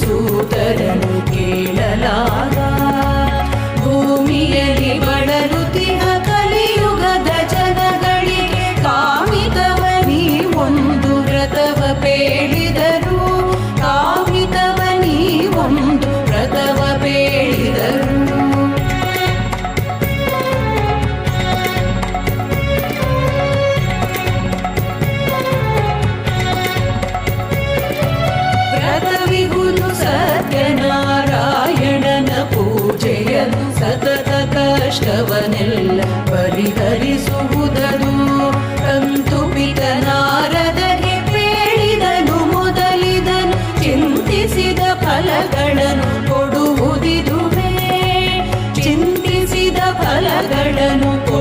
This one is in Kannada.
ದೂತರನು ಕೇಳಲಾಗ ಭೂಮಿಯಲ್ಲಿ ಬಳಲುತ್ತಿಹ ಕಲಿಯುಗದ ಜನಗಳಿಗೆ ಕಾಮಿತವನಿ ಒಂದು ವ್ರತವ ಬೇಡಿದರು ಕಷ್ಟವನೆಲ್ಲ ಪರಿಹರಿಸುವುದದು. ಕಂತುಪಿತ ನಾರದಗೆ ಬೇಡಿದನು ಮೊದಲಿದನು. ಚಿಂತಿಸಿದ ಫಲಗಳನ್ನು ಕೊಡುವುದಿದುವೆ. ಚಿಂತಿಸಿದ ಫಲಗಳನ್ನು